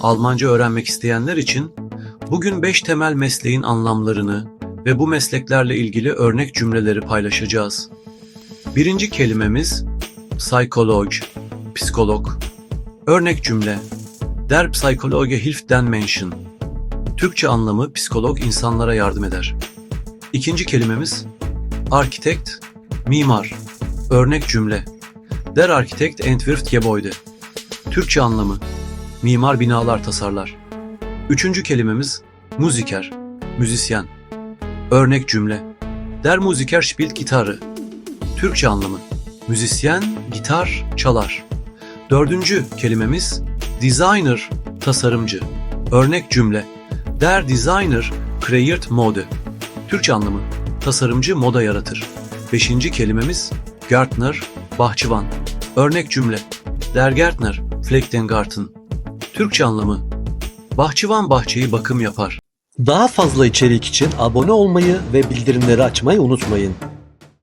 Almanca öğrenmek isteyenler için bugün 5 temel mesleğin anlamlarını ve bu mesleklerle ilgili örnek cümleleri paylaşacağız. Birinci kelimemiz psikolog, psikolog. Örnek cümle Der Psychologe hilft den Menschen. Türkçe anlamı psikolog insanlara yardım eder. İkinci kelimemiz arkitekt, mimar. Örnek cümle Der Architekt entwirft Gebäude. Türkçe anlamı mimar binalar tasarlar. Üçüncü kelimemiz musiker, müzisyen. Örnek cümle Der Musiker spielt Gitarre. Türkçe anlamı müzisyen gitar çalar. Dördüncü kelimemiz designer, tasarımcı. Örnek cümle Der Designer kreiert Mode. Türkçe anlamı tasarımcı moda yaratır. Beşinci kelimemiz Gärtner, bahçıvan. Örnek cümle Der Gärtner pflegt den Garten. Türkçe anlamı bahçıvan bahçeyi bakım yapar. Daha fazla içerik için abone olmayı ve bildirimleri açmayı unutmayın.